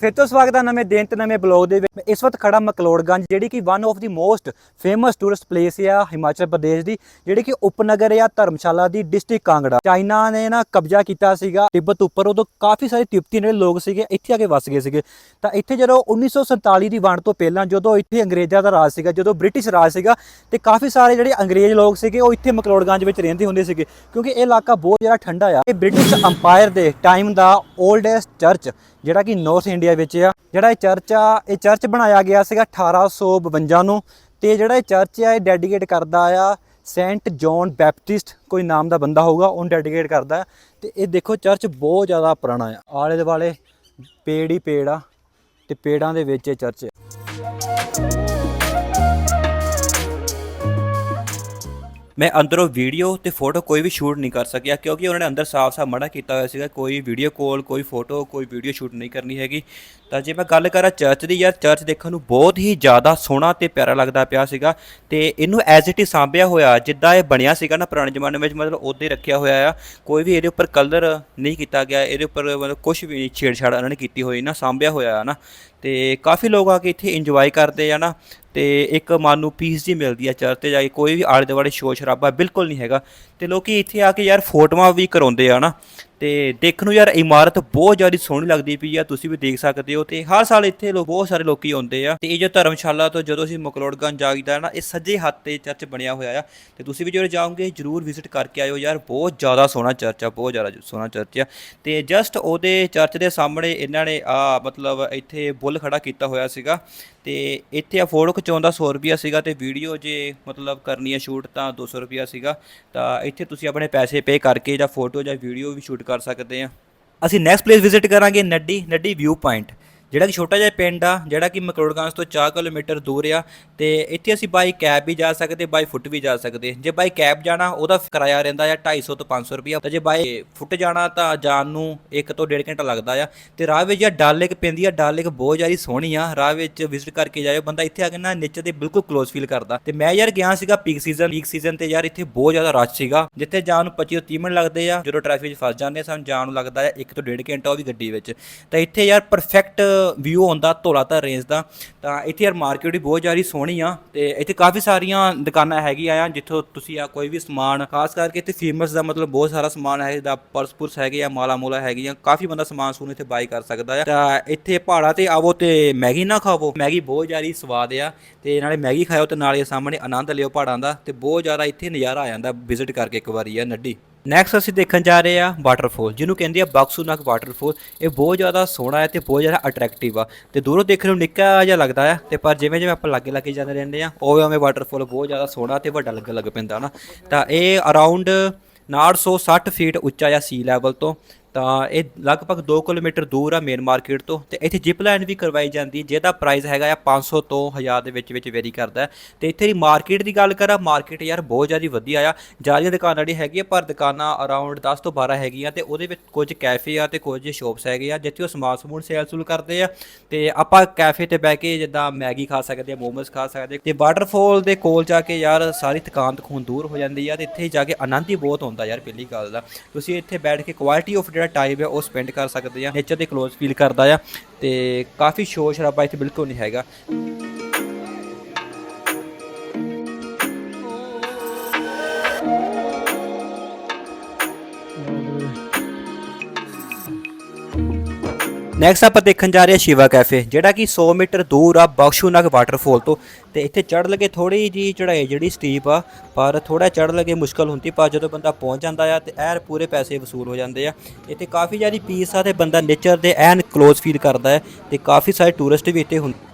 ਫਿਰ ਤੋਂ ਸਵਾਗਤ ਹੈ ਨਵੇਂ ਦਿਨ ਤੇ ਨਵੇਂ ਬਲੌਗ ਦੇ ਵਿੱਚ। ਇਸ ਵਕਤ ਖੜਾ ਮਕਲੋੜਗੰਜ, ਜਿਹੜੀ ਕਿ one of the most famous tourist place ਆ ਹਿਮਾਚਲ ਪ੍ਰਦੇਸ਼ ਦੀ, ਜਿਹੜੀ ਕਿ ਉਪਨਗਰ ਆ ਧਰਮਸ਼ਾਲਾ ਦੀ ਡਿਸਟ੍ਰਿਕਟ ਕਾਂਗੜਾ। ਚਾਈਨਾ ਨੇ ਨਾ ਕਬਜ਼ਾ ਕੀਤਾ ਸੀਗਾ ਤਿੱਬਤ ਉੱਪਰ, ਉਦੋਂ ਕਾਫੀ ਸਾਰੇ ਤਿੱਬਤੀ ਜਿਹੜੇ ਲੋਕ ਸੀਗੇ ਇੱਥੇ ਆ ਕੇ ਵਸ ਗਏ ਸੀਗੇ। ਤਾਂ ਇੱਥੇ ਜਦੋਂ 1947 ਦੀ ਵੰਡ ਤੋਂ ਪਹਿਲਾਂ ਜਦੋਂ ਇੱਥੇ ਅੰਗਰੇਜ਼ਾਂ ਦਾ ਰਾਜ ਸੀਗਾ, ਜਦੋਂ ਬ੍ਰਿਟਿਸ਼ ਰਾਜ ਸੀਗਾ, ਤੇ ਕਾਫੀ ਸਾਰੇ ਜਿਹੜੇ ਅੰਗਰੇਜ਼ ਲੋਕ ਸੀਗੇ ਉਹ ਇੱਥੇ ਮਕਲੋੜਗੰਜ ਵਿੱਚ ਰਹਿੰਦੇ ਹੁੰਦੇ ਸੀਗੇ, ਕਿਉਂਕਿ ਇਹ ਇਲਾਕਾ ਬਹੁਤ ਜ਼ਿਆਦਾ ਠੰਡਾ ਆ। ਇਹ ਬ੍ਰਿਟਿਸ਼ ਅੰਪਾਇਰ ਦੇ ਟਾਈਮ ਦਾ 올ਡੈਸਟ ਚਰਚ ਜਿਹੜਾ ਕਿ ਨਾਰਥ ਇੰਡੀਆ ਵਿੱਚ ਆ। ਜਿਹੜਾ ਇਹ ਚਰਚ ਆ, ਇਹ ਚਰਚ ਬਣਾਇਆ ਗਿਆ ਸੀਗਾ 1852 ਨੂੰ ਤੇ ਜਿਹੜਾ ਇਹ ਚਰਚ ਆ, ਇਹ ਡੈਡੀਕੇਟ ਕਰਦਾ ਆ ਸੈਂਟ ਜੌਨ ਬੈਪਟਿਸਟ, ਕੋਈ ਨਾਮ ਦਾ ਬੰਦਾ ਹੋਊਗਾ, ਉਹਨੂੰ ਡੈਡੀਕੇਟ ਕਰਦਾ। ਹੈ। ਤੇ ਇਹ ਦੇਖੋ, ਚਰਚ ਬਹੁਤ ਜ਼ਿਆਦਾ ਪੁਰਾਣਾ ਆ। ਆਲੇ ਦੁਆਲੇ ਪੇੜ ਹੀ ਪੇੜ ਆ ਤੇ ਪੇੜਾਂ ਦੇ ਵਿੱਚ ਇਹ ਚਰਚ ਮੈਂ ਅੰਦਰੋਂ ਵੀਡੀਓ ਤੇ ਫੋਟੋ ਕੋਈ ਵੀ ਸ਼ੂਟ ਨਹੀਂ ਕਰ ਸਕਿਆ, ਕਿਉਂਕਿ ਉਹਨਾਂ ਨੇ ਅੰਦਰ ਸਾਫ਼-ਸਾਫ਼ ਮਨਾ ਕੀਤਾ ਹੋਇਆ ਸੀਗਾ, ਕੋਈ ਵੀਡੀਓ ਕਾਲ ਕੋਈ ਫੋਟੋ ਕੋਈ ਵੀਡੀਓ ਸ਼ੂਟ ਨਹੀਂ ਕਰਨੀ ਹੈਗੀ। ਤਾਂ ਜੇ ਮੈਂ ਗੱਲ ਕਰਾਂ ਚਰਚ ਦੀ, ਯਾਰ ਚਰਚ ਦੇਖਣ ਨੂੰ ਬਹੁਤ ਹੀ ਜ਼ਿਆਦਾ ਸੋਹਣਾ ਤੇ ਪਿਆਰਾ ਲੱਗਦਾ ਪਿਆ ਸੀਗਾ ਤੇ ਇਹਨੂੰ ਐਜ਼ ਇਟ ਇਜ਼ ਸਾਂਭਿਆ ਹੋਇਆ, ਜਿੱਦਾਂ ਇਹ ਬਣਿਆ ਸੀਗਾ ਨਾ ਪੁਰਾਣੇ ਜ਼ਮਾਨੇ ਵਿੱਚ, ਮਤਲਬ ਉਦਾਂ ਹੀ ਰੱਖਿਆ ਹੋਇਆ ਆ, ਕੋਈ ਵੀ ਇਹਦੇ ਉੱਪਰ ਕਲਰ ਨਹੀਂ ਕੀਤਾ ਗਿਆ, ਇਹਦੇ ਉੱਪਰ ਮਤਲਬ ਕੁਝ ਵੀ ਨਹੀਂ ਛੇੜਛਾੜ ਉਹਨਾਂ ਨੇ ਕੀਤੀ ਹੋਈ ਨਾ, ਸਾਂਭਿਆ ਹੋਇਆ ਆ ਨਾ। ਤੇ ਕਾਫੀ ਲੋਕ ਆ ਕੇ ਇੱਥੇ ਇੰਜੋਏ ਕਰਦੇ ਆ ਨਾ, ਤੇ ਇੱਕ ਮਨ ਨੂੰ ਪੀਸ ਜੀ ਮਿਲਦੀ ਆ ਚਰਚ ਤੇ ਜਾ ਕੇ, ਕੋਈ ਵੀ ਆਲੇ ਦੁਆਲੇ ਸ਼ੋਰ ਸ਼ਰਾਬਾ ਬਿਲਕੁਲ ਨਹੀਂ ਹੈਗਾ। ਤੇ ਲੋਕੀ ਇੱਥੇ ਆ ਕੇ ਯਾਰ ਫੋਟੋਆਂ ਵੀ ਕਰਾਉਂਦੇ ਆ ਨਾ ਤੇ ਦੇਖਣ ਨੂੰ ਯਾਰ ਇਮਾਰਤ ਬਹੁਤ ਜ਼ਿਆਦਾ ਸੋਹਣੀ ਲੱਗਦੀ ਪਈ ਆ, ਤੁਸੀਂ ਵੀ ਦੇਖ ਸਕਦੇ ਹੋ ਤੇ ਹਰ ਸਾਲ ਇੱਥੇ ਲੋਕ ਬਹੁਤ ਸਾਰੇ ਲੋਕੀ ਆਉਂਦੇ ਆ ਤੇ ਇਹ ਜੋ ਧਰਮਸ਼ਾਲਾ ਤੋਂ ਜਦੋਂ ਅਸੀਂ ਮਕਲੋੜਗੰਜ ਜਾਈਦਾ ਨਾ, ਇਹ ਸੱਜੇ ਹੱਥ ਤੇ ਚਰਚ ਬਣਿਆ ਹੋਇਆ ਆ ਤੇ ਤੁਸੀਂ ਵੀ ਜਦੋਂ ਜਾਓਗੇ ਜਰੂਰ ਵਿਜ਼ਿਟ ਕਰਕੇ ਆਇਓ ਯਾਰ, ਬਹੁਤ ਜ਼ਿਆਦਾ ਸੋਹਣਾ ਚਰਚ ਆ, ਬਹੁਤ ਜ਼ਿਆਦਾ ਸੋਹਣਾ ਚਰਚ ਆ ਤੇ ਜਸਟ ਉਹਦੇ ਚਰਚ ਦੇ ਸਾਹਮਣੇ ਇਹਨਾਂ ਨੇ ਆ ਮਤਲਬ ਇੱਥੇ ਬੁੱਲ ਖੜਾ ਕੀਤਾ ਹੋਇਆ ਸੀਗਾ ਤੇ ਇੱਥੇ ਆ ਫੋਟੋ ਖਿਚਾਉਣ ਦਾ 100 ਰੁਪਿਆ ਸੀਗਾ ਤੇ ਵੀਡੀਓ ਜੇ ਮਤਲਬ ਕਰਨੀ ਹੈ ਸ਼ੂਟ ਤਾਂ 200 ਰੁਪਿਆ ਸੀਗਾ, ਤਾਂ ਇੱਥੇ ਤੁਸੀਂ ਆਪਣੇ ਪੈਸੇ ਪੇ ਕਰਕੇ ਜਾਂ ਫੋਟੋ ਜਾਂ ਵੀਡੀਓ ਵੀ ਸ਼ੂਟ ਕਰ ਸਕਦੇ ਆ ਅਸੀਂ ਨੈਕਸਟ ਪਲੇਸ ਵਿਜ਼ਿਟ ਕਰਾਂਗੇ ਨੱਡੀ ਨੱਡੀ ਵਿਊ ਪੁਆਇੰਟ ਜਿਹੜਾ ਕਿ ਛੋਟਾ ਜਿਹਾ ਪਿੰਡ ਆ, ਜਿਹੜਾ ਕਿ ਮਕਰੋੜਗੰਜ ਤੋਂ 4 ਕਿਲੋਮੀਟਰ ਦੂਰ ਆ, ਤੇ ਇੱਥੇ ਅਸੀਂ ਬਾਈ ਕੈਬ ਵੀ ਜਾ ਸਕਦੇ ਬਾਈ ਫੁੱਟ ਵੀ ਜਾ ਸਕਦੇ। ਜੇ ਬਾਈ ਕੈਬ ਜਾਣਾ, ਉਹਦਾ ਕਿਰਾਇਆ ਰਹਿੰਦਾ ਆ 250 ਤੋਂ 500 ਰੁਪਿਆ ਤੇ ਜੇ ਬਾਈ ਫੁੱਟ ਜਾਣਾ ਤਾਂ ਜਾਣ ਨੂੰ 1 ਤੋਂ 1.5 ਘੰਟਾ ਲੱਗਦਾ ਆ। ਤੇ ਰਾਹ ਵਿੱਚ ਜਾਂ ਡਲ ਲੇਕ ਪੈਂਦੀ ਆ, ਡਲ ਲੇਕ ਬਹੁਤ ਜ਼ਿਆਦਾ ਸੋਹਣੀ ਆ। ਰਾਹ ਵਿੱਚ ਵਿਜ਼ਿਟ ਕਰਕੇ ਜਾਇਓ, ਬੰਦਾ ਇੱਥੇ ਆ ਕੇ ਨਾ ਨੇਚਰ ਦੇ ਬਿਲਕੁਲ ਕਲੋਜ਼ ਫੀਲ ਕਰਦਾ। ਤੇ ਮੈਂ ਯਾਰ ਗਿਆ ਸੀਗਾ ਪੀਕ ਸੀਜ਼ਨ ਪੀਕ ਸੀਜ਼ਨ ਤੇ ਯਾਰ ਇੱਥੇ ਬਹੁਤ ਜ਼ਿਆਦਾ ਰਸ਼ ਸੀਗਾ। ਜਿੱਥੇ ਜਾਣ ਨੂੰ 25 ਤੋਂ 30 ਮਿੰਟ ਲੱਗਦੇ ਆ, ਜਦੋਂ ਟ੍ਰੈਫਿਕ 'ਚ ਫਸ ਜਾਂਦੇ ਆ, ਸਾਨੂੰ ਜਾਣ ਨੂੰ ਲੱਗਦਾ ਆ 1 ਤੋਂ 1.5 ਘੰਟਾ ਉਹ ਵੀ ਗੱਡੀ ਵਿੱਚ। ਤਾਂ ਇੱਥੇ ਯਾਰ ਪਰਫੈਕਟ ਵਿਊ ਆਉਂਦਾ ਧੌਲਾਧਾਰ ਰੇਂਜ ਦਾ, ਤਾਂ ਇੱਥੇ ਯਾਰ ਮਾਰਕੀਟ ਵੀ ਬਹੁਤ ਜ਼ਿਆਦਾ ਸੋਹਣੀ ਆ ਤੇ ਇੱਥੇ ਕਾਫੀ ਸਾਰੀਆਂ ਦੁਕਾਨਾਂ ਹੈਗੀਆਂ ਆ, ਜਿੱਥੋਂ ਤੁਸੀਂ ਆ ਕੋਈ ਵੀ ਸਮਾਨ, ਖਾਸ ਕਰਕੇ ਇੱਥੇ ਫੇਮਸ ਦਾ ਮਤਲਬ ਬਹੁਤ ਸਾਰਾ ਸਮਾਨ ਹੈ ਦਾ ਪਰਸ ਪੁਰਸ ਹੈਗੇ ਆ, ਮਾਲਾ ਮੂਲਾ ਹੈਗੀਆਂ, ਕਾਫੀ ਬੰਦਾ ਸਮਾਨ ਸੂਨ ਇੱਥੇ ਬਾਈ ਕਰ ਸਕਦਾ ਆ। ਤਾਂ ਇੱਥੇ ਪਹਾੜਾਂ ਤੇ ਆਵੋ ਤੇ ਮੈਗੀ ਨਾ ਖਾਵੋ, ਮੈਗੀ ਬਹੁਤ ਜ਼ਿਆਦਾ ਸਵਾਦ ਆ ਤੇ ਨਾਲੇ ਮੈਗੀ ਖਾਓ ਤੇ ਨਾਲੇ ਸਾਹਮਣੇ ਆਨੰਦ ਲਿਓ ਪਹਾੜਾਂ ਦਾ ਤੇ ਬਹੁਤ ਜ਼ਿਆਦਾ ਇੱਥੇ ਨਜ਼ਾਰਾ ਆ ਜਾਂਦਾ ਵਿਜ਼ਿਟ ਕਰਕੇ ਇੱਕ ਵਾਰੀ ਆ ਨੱਡੀ। ਨੈਕਸਟ ਅਸੀਂ ਦੇਖਣ ਜਾ ਰਹੇ ਆ ਵਾਟਰਫਾਲ ਜਿਹਨੂੰ ਕਹਿੰਦੇ ਆ ਬਕਸੂਨਕ ਵਾਟਰਫਾਲ ਇਹ ਬਹੁਤ ਜ਼ਿਆਦਾ ਸੋਹਣਾ ਹੈ ਤੇ ਬਹੁਤ ਜ਼ਿਆਦਾ ਅਟਰੈਕਟਿਵ ਆ। ਤੇ ਦੂਰੋਂ ਦੇਖਣ ਨੂੰ ਨਿੱਕਾ ਜਿਹਾ ਲੱਗਦਾ ਆ, ਤੇ ਪਰ ਜਿਵੇਂ ਜਿਵੇਂ ਆਪਾਂ ਲਾਗੇ ਲਾਗੇ ਜਾਂਦੇ ਰਹਿੰਦੇ ਆ ਉਵੇਂ ਉਵੇਂ ਵਾਟਰਫਾਲ ਬਹੁਤ ਜ਼ਿਆਦਾ ਸੋਹਣਾ ਤੇ ਵੱਡਾ ਲੱਗਣ ਲੱਗ ਪੈਂਦਾ ਨਾ। ਤਾਂ ਇਹ ਅਰਾਊਂਡ 960 ਫੀਟ ਉੱਚਾ ਆ ਸੀ ਲੈਵਲ ਤੋਂ ਤਾਂ ਇਹ ਲਗਭਗ 2 ਕਿਲੋਮੀਟਰ ਦੂਰ ਆ ਮੇਨ ਮਾਰਕੀਟ ਤੋਂ ਤੇ ਇੱਥੇ ਜਿਪ ਲਾਈਨ ਵੀ ਕਰਵਾਈ ਜਾਂਦੀ ਜਿਹਦਾ ਪ੍ਰਾਈਸ ਹੈਗਾ ਆ 500 ਤੋਂ 1000 ਦੇ ਵਿੱਚ ਵਿੱਚ ਵੇਰੀ ਕਰਦਾ ਹੈ। ਤੇ ਇੱਥੇ ਦੀ ਮਾਰਕੀਟ ਦੀ ਗੱਲ ਕਰਾਂ ਮਾਰਕੀਟ ਯਾਰ ਬਹੁਤ ਜ਼ਿਆਦਾ ਵਧੀਆ ਆ। ਜ਼ਿਆਦੀਆਂ ਦੁਕਾਨਾਂ ਜਿਹੜੀ ਹੈਗੀ ਆ ਪਰ ਦੁਕਾਨਾਂ ਅਰਾਊਂਡ 10 ਤੋਂ 12 ਹੈਗੀਆਂ ਤੇ ਉਹਦੇ ਵਿੱਚ ਕੁਝ ਕੈਫੇ ਆ ਤੇ ਕੁਝ ਸ਼ੋਪਸ ਹੈਗੇ ਆ, ਜਿੱਥੇ ਉਹ ਸਮਾਨ ਸਮੂਨ ਸੇਲ ਸੂਲ ਕਰਦੇ ਆ। ਤੇ ਆਪਾਂ ਕੈਫੇ ਤੇ ਬਹਿ ਕੇ ਜਿੱਦਾਂ ਮੈਗੀ ਖਾ ਸਕਦੇ ਆ, ਮੋਮੋਸ ਖਾ ਸਕਦੇ ਤੇ ਵਾਟਰਫਾਲ ਦੇ ਕੋਲ ਜਾ ਕੇ ਯਾਰ ਸਾਰੀ ਥਕਾਨ ਤਖੂਨ ਦੂਰ ਹੋ ਜਾਂਦੀ ਆ ਤੇ ਇੱਥੇ ਜਾ ਕੇ ਆਨੰਦ ਹੀ ਬਹੁਤ ਆਉਂਦਾ ਯਾਰ, ਪਹਿਲੀ ਗੱਲ ਦਾ ਤੁਸੀਂ ਇੱਥੇ ਬੈਠ ਕੇ ਕੁਆਲਿਟੀ ਆਫ ਜਿਹੜਾ ਟਾਈਮ ਹੈ ਉਹ ਸਪੈਂਡ ਕਰ ਸਕਦੇ ਆ ਨੇਚਰ ਦੇ ক্লোਜ਼ ਫੀਲ ਕਰਦਾ ਆ, ਤੇ ਕਾਫੀ ਸ਼ੋਰ ਸ਼ਰਾਬਾ ਇੱਥੇ ਬਿਲਕੁਲ ਨਹੀਂ ਹੈਗਾ। ਨੈਕਸਟ ਆਪਾਂ ਦੇਖਣ ਜਾ ਰਹੇ ਹਾਂ ਸ਼ਿਵਾ ਕੈਫੇ ਜਿਹੜਾ ਕਿ 100 ਮੀਟਰ ਦੂਰ ਆ ਬਖਸ਼ੂਨਗ ਵਾਟਰਫਾਲ ਤੋਂ। ਤੇ ਇੱਥੇ ਚੜ੍ਹ ਲਗੇ ਥੋੜੀ ਜੀ ਚੜਾਈ ਜਿਹੜੀ ਸਟੀਪ ਆ, ਪਰ ਥੋੜਾ ਚੜ੍ਹ ਲਗੇ ਮੁਸ਼ਕਲ ਹੁੰਦੀ, ਪਰ ਜਦੋਂ ਬੰਦਾ ਪਹੁੰਚ ਜਾਂਦਾ ਆ ਤੇ ਐਨ ਪੂਰੇ ਪੈਸੇ ਵਸੂਲ ਹੋ ਜਾਂਦੇ ਆ। ਇੱਥੇ ਕਾਫੀ ਜ਼ਿਆਦਾ ਪੀਸ ਆ ਤੇ ਬੰਦਾ ਨੇਚਰ ਦੇ ਐਨ ক্লোਜ਼ ਫੀਲ ਕਰਦਾ ਹੈ ਤੇ ਕਾਫੀ ਸਾਰੇ ਟੂਰਿਸਟ ਵੀ ਇੱਥੇ ਹੁੰਦੇ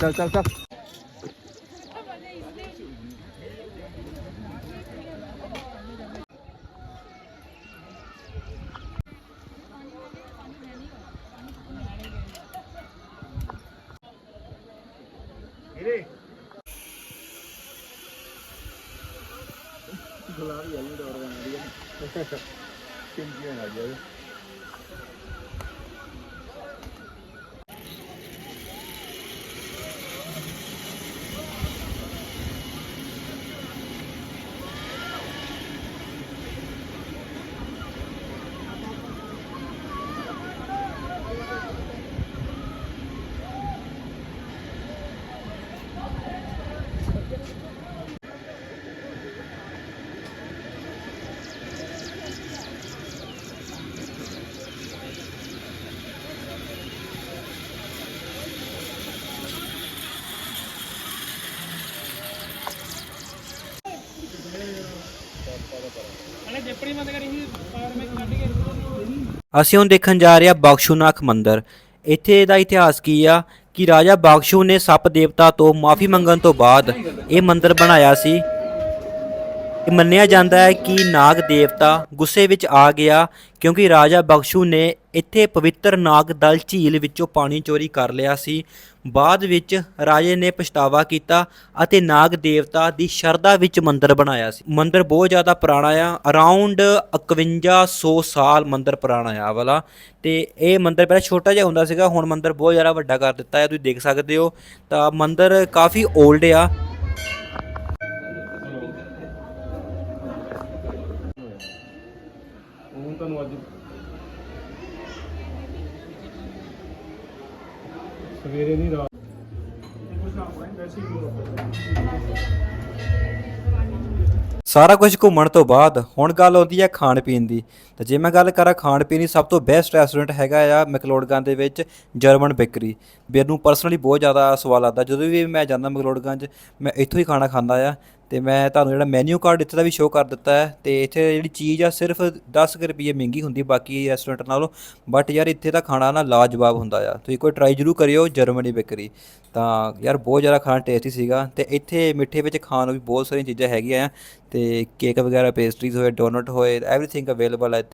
चल चल चल गुलाब येलो डोर बना दिया पिंकी बना दिया ਅਸੀਂ ਹੁਣ ਦੇਖਣ ਜਾ ਰਹੇ ਹਾਂ ਬਖਸ਼ੂਨਾਥ ਮੰਦਿਰ। ਇੱਥੇ ਦਾ ਇਤਿਹਾਸ ਕੀ ਆ? ਕਿ ਰਾਜਾ ਬਖਸ਼ੂ ਨੇ ਸੱਪ ਦੇਵਤਾ ਤੋਂ ਮਾਫੀ ਮੰਗਣ ਤੋਂ ਬਾਅਦ ਇਹ ਮੰਦਿਰ ਬਣਾਇਆ ਸੀ। ਇਹ ਮੰਨਿਆ ਜਾਂਦਾ ਹੈ ਕਿ ਨਾਗ ਦੇਵਤਾ ਗੁੱਸੇ ਵਿੱਚ ਆ ਗਿਆ ਕਿਉਂਕਿ ਰਾਜਾ ਬਖਸ਼ੂ ਨੇ ਇੱਥੇ ਪਵਿੱਤਰ ਨਾਗ ਦਲ ਝੀਲ ਵਿੱਚੋਂ ਪਾਣੀ ਚੋਰੀ ਕਰ ਲਿਆ ਸੀ। ਬਾਅਦ ਵਿੱਚ ਰਾਜੇ ਨੇ ਪਛਤਾਵਾ ਕੀਤਾ ਅਤੇ ਨਾਗ ਦੇਵਤਾ ਦੀ ਸ਼ਰਧਾ ਵਿੱਚ ਮੰਦਿਰ ਬਣਾਇਆ ਸੀ। ਮੰਦਿਰ ਬਹੁਤ ਜ਼ਿਆਦਾ ਪੁਰਾਣਾ ਆ ਅਰਾਊਂਡ 5100 ਸਾਲ ਮੰਦਿਰ ਪੁਰਾਣਾ ਆ ਵਾਲਾ। ਤੇ ਇਹ ਮੰਦਿਰ ਪਹਿਲਾਂ ਛੋਟਾ ਜਿਹਾ ਹੁੰਦਾ ਸੀਗਾ, ਹੁਣ ਮੰਦਿਰ ਬਹੁਤ ਜ਼ਿਆਦਾ ਵੱਡਾ ਕਰ ਦਿੱਤਾ ਹੈ। ਤੁਸੀਂ ਦੇਖ ਸਕਦੇ ਹੋ ਤਾਂ ਮੰਦਿਰ ਕਾਫੀ 올ਡ ਆ। ਹੁਣ ਅੱਜ। ਸਵੇਰੇ ਨਹੀਂ ਰਾਤ। ਸਾਰਾ ਕੁਝ ਘੁੰਮਣ ਤੋਂ ਬਾਅਦ ਹੁਣ ਗੱਲ ਆਉਂਦੀ ਹੈ ਖਾਣ ਪੀਣ ਦੀ। ਤਾਂ ਜੇ ਮੈਂ ਗੱਲ ਕਰਾਂ ਖਾਣ ਪੀਣ ਦੀ, ਸਭ ਤੋਂ ਬੈਸਟ ਰੈਸਟੋਰੈਂਟ ਹੈਗਾ ਆ ਮੈਕਲੋਡਗੰਜ ਦੇ ਵਿੱਚ ਜਰਮਨ ਬੇਕਰੀ ਮੈਨੂੰ ਪਰਸਨਲੀ ਬਹੁਤ ਜ਼ਿਆਦਾ ਸਵਾਦ ਲੱਗਦਾ। ਜਦੋਂ ਵੀ ਮੈਂ ਜਾਂਦਾ ਮੈਕਲੋਡਗੰਜ ਮੈਂ ਇੱਥੋਂ ਹੀ ਖਾਣਾ ਖਾਂਦਾ ਆ। ਤੇ ਮੈਂ ਤੁਹਾਨੂੰ ਜਿਹੜਾ ਮੈਨੂ ਕਾਰਡ ਇੱਥੇ ਦਾ ਵੀ ਸ਼ੋਅ ਕਰ ਦਿੱਤਾ ਹੈ ਤੇ ਇੱਥੇ ਜਿਹੜੀ ਚੀਜ਼ ਆ ਸਿਰਫ 10 ਕੁ ਰੁਪਏ ਮਹਿੰਗੀ ਹੁੰਦੀ, ਬਾਕੀ ਰੈਸਟੋਰੈਂਟ ਨਾਲੋਂ। ਬਟ ਯਾਰ ਇੱਥੇ ਦਾ ਖਾਣਾ ਨਾ ਲਾਜਵਾਬ ਹੁੰਦਾ ਆ। ਤੁਸੀਂ ਕੋਈ ਟਰਾਈ ਜ਼ਰੂਰ ਕਰਿਓ ਜਰਮਨੀ ਬੇਕਰੀ ਤਾਂ ਯਾਰ ਬਹੁਤ ਜ਼ਿਆਦਾ ਖਾਣਾ ਟੇਸਟੀ ਸੀਗਾ ਤੇ ਇੱਥੇ ਮਿੱਠੇ ਵਿੱਚ ਖਾਣ ਨੂੰ ਵੀ ਬਹੁਤ ਸਾਰੀਆਂ ਚੀਜ਼ਾਂ ਹੈਗੀਆਂ ਆ। ਤੇ ਕੇਕ ਵਗੈਰਾ ਪੇਸਟਰੀਜ਼ ਹੋਏ ਡੋਨਟ ਹੋਏ ਐਵਰੀਥਿੰਗ ਅਵੇਲੇਬਲ ਹੈ